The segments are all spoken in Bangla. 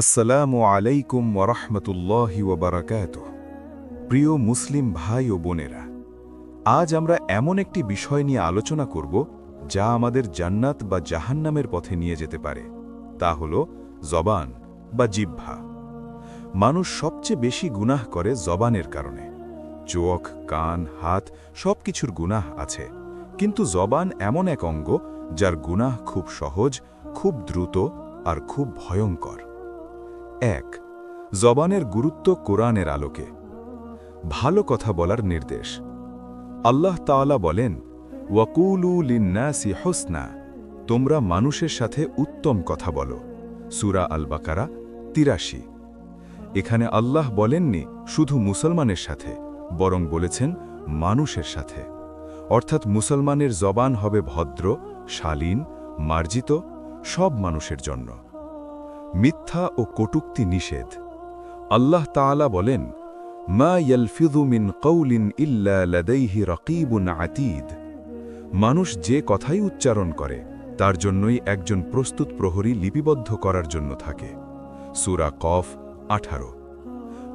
আসসালামু আলাইকুম ওরহমতুল্লাহি ওবরাকাত প্রিয় মুসলিম ভাই ও বোনেরা, আজ আমরা এমন একটি বিষয় নিয়ে আলোচনা করব যা আমাদের জান্নাত বা জাহান্নামের পথে নিয়ে যেতে পারে, তা হল জবান বা জিহ্বা। মানুষ সবচেয়ে বেশি গুনাহ করে জবানের কারণে। চোখ, কান, হাত সব কিছুর গুনাহ আছে, কিন্তু জবান এমন এক অঙ্গ যার গুনাহ খুব সহজ, খুব দ্রুত আর খুব ভয়ঙ্কর। এক, জবানের গুরুত্ব কোরআনের আলোকে। ভালো কথা বলার নির্দেশ। আল্লাহ তাআলা বলেন, ওয়াকুলু লিন্নাসি হোসনা তোমরা মানুষের সাথে উত্তম কথা বলো। সুরা আল বাকারা তিরাশি। এখানে আল্লাহ বলেননি শুধু মুসলমানের সাথে, বরং বলেছেন মানুষের সাথে। অর্থাৎ মুসলমানের জবান হবে ভদ্র, শালীন, মার্জিত সব মানুষের জন্য। মিথ্যা ও কটুক্তি নিষেধ। আল্লাহ তাআলা বলেন, মা ইয়ালফিযু মিন কৌলিন ইল্লা লাদাইহি রকিবুন আতীদ। মানুষ যে কথাই উচ্চারণ করে, তার জন্যই একজন প্রস্তুত প্রহরী লিপিবদ্ধ করার জন্য থাকে। সুরা কফ, আঠারো।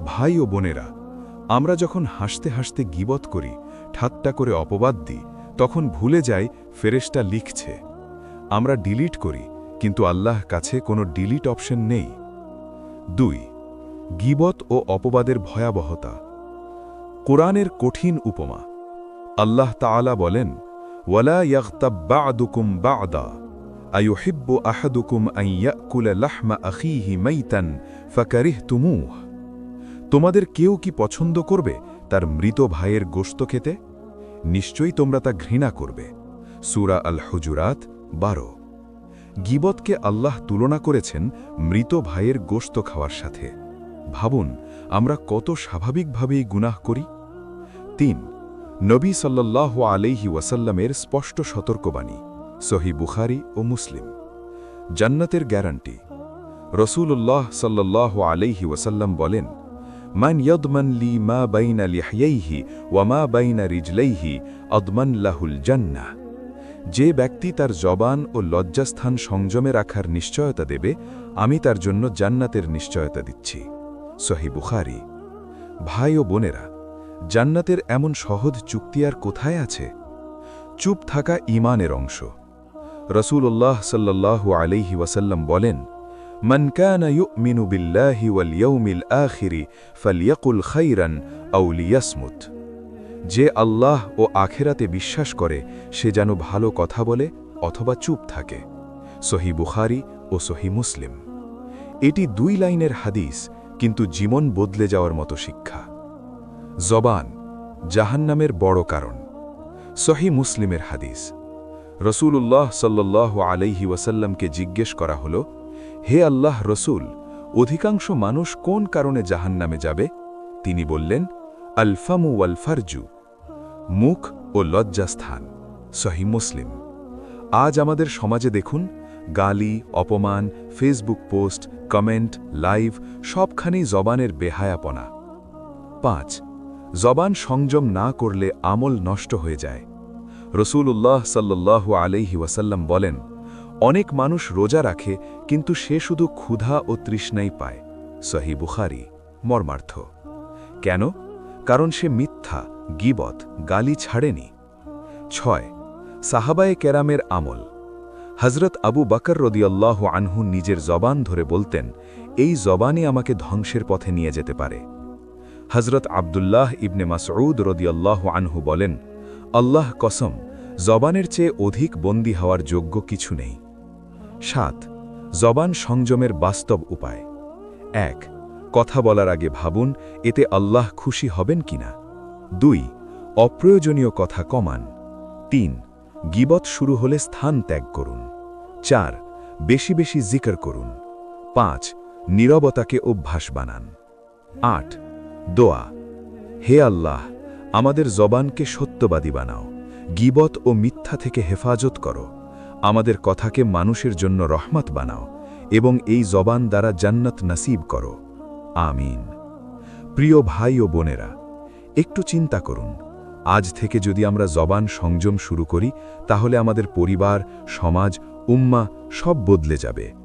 ভাই ও বোনেরা, আমরা যখন হাসতে হাসতে গিবত করি, ঠাট্টা করে অপবাদ দিই, তখন ভুলে যাই ফেরেশটা লিখছে। আমরা ডিলিট করি কিন্তু আল্লাহ কাছে কোনো ডিলিট অপশন নেই। দুই, গিবত ও অপবাদের ভয়াবহতা। কোরআনের কঠিন উপমা। আল্লাহ তাআলা বলেন, ওয়ালা ফাকারিহতুমুহ। তোমাদের কেউ কি পছন্দ করবে তার মৃত ভাইয়ের গোশত খেতে? নিশ্চয়ই তোমরা তা ঘৃণা করবে। সুরা আল হুজুরাত বারো। গিবতকে আল্লাহ তুলনা করেছেন মৃত ভাইয়ের গোশত খাওয়ার সাথে। ভাবুন, আমরা কত স্বাভাবিকভাবেই গুনাহ করি? তিন, নবী সাল্লাল্লাহু আলাইহি ওয়াসাল্লামের স্পষ্ট সতর্কবাণী, সহি বুখারি ও মুসলিম। জান্নাতের গ্যারান্টি। রসূলুল্লাহ সাল্লাল্লাহু আলাইহি ওয়াসাল্লাম বলেন, মান ইয়দমান লি মা বাইনা লিহাইহি ওয়া মা বাইনা রিজলাইহি অদমান লাহুল জান্নাহ। যে ব্যক্তি তার জবান ও লজ্জাস্থান সংযমে রাখার নিশ্চয়তা দেবে আমি তার জন্য জান্নাতের নিশ্চয়তা দিচ্ছি সহি বুখারি ভাই ও বোনেরা জান্নাতের এমন সহজ চুক্তি আর কোথায় আছে চুপ থাকা ইমানের অংশ রসূলুল্লাহ সাল্লাল্লাহু আলাইহি ওয়াসাল্লাম বলেন من كان يؤمن بالله واليوم الآخر فليقل خيرا أو ليصمت যে আল্লাহ ও আখেরাতে বিশ্বাস করে, সে যেন ভালো কথা বলে অথবা চুপ থাকে। সহি বুখারি ও সহি মুসলিম। এটি দুই লাইনের হাদিস, কিন্তু জীবন বদলে যাওয়ার মতো শিক্ষা। জবান, জাহান্নামের বড় কারণ। সহি মুসলিমের হাদিস। রসূলুল্লাহ সাল্লাহ আলাইহি ওয়াসাল্লামকে জিজ্ঞেস করা হল, হে আল্লাহ রসুল, অধিকাংশ মানুষ কোন কারণে জাহান্নামে যাবে? তিনি বললেন, আলফামু ওয়ালফারজু। মুখ ও লজ্জাস্থান। সহি মুসলিম। আজ আমাদের সমাজে দেখুন, গালি, অপমান, ফেসবুক পোস্ট, কমেন্ট, লাইভ সবখানেই জবানের বেহায়াপনা। পাঁচ, জবান সংযম না করলে আমল নষ্ট হয়ে যায়। রসূলুল্লাহ সাল্লাহ আলাইহি ওয়াসাল্লাম বলেন, অনেক মানুষ রোজা রাখে, কিন্তু সে শুধু ক্ষুধা ও তৃষ্ণাই পায়। সহি বুখারি, মর্মার্থ। কেন? কারণ সে মিথ্যা গিবত গালি ছাড়েনি। ছয়, সাহাবায়ে কেরামের আমল। হজরত আবু বকর রদিয়াল্লাহ আনহু নিজের জবান ধরে বলতেন, এই জবানই আমাকে ধ্বংসের পথে নিয়ে যেতে পারে। হজরত আবদুল্লাহ ইবনে মাসউদ রদিয়াল্লাহ আনহু বলেন, আল্লাহ কসম, জবানের চেয়ে অধিক বন্দী হওয়ার যোগ্য কিছু নেই। সাত, জবান সংযমের বাস্তব উপায়। এক, কথা বলার আগে ভাবুন, এতে আল্লাহ খুশি হবেন কিনা? দুই, অপ্রয়োজনীয় কথা কমান। তিন, গিবত শুরু হলে স্থান ত্যাগ করুন। চার, বেশি বেশি জিকর করুন। পাঁচ, নীরবতাকে অভ্যাস বানান। আট, দোয়া। হে আল্লাহ, আমাদের জবানকে সত্যবাদী বানাও। গিবত ও মিথ্যা থেকে হেফাজত করো। আমাদের কথাকে মানুষের জন্য রহমত বানাও এবং এই জবান দ্বারা জান্নাত নসিব করো। আমিন। প্রিয় ভাই ও বোনেরা একটু চিন্তা করুন। আজ থেকে যদি আমরা জবান সংযম শুরু করি, তাহলে আমাদের পরিবার, সমাজ, উম্মা সব বদলে যাবে।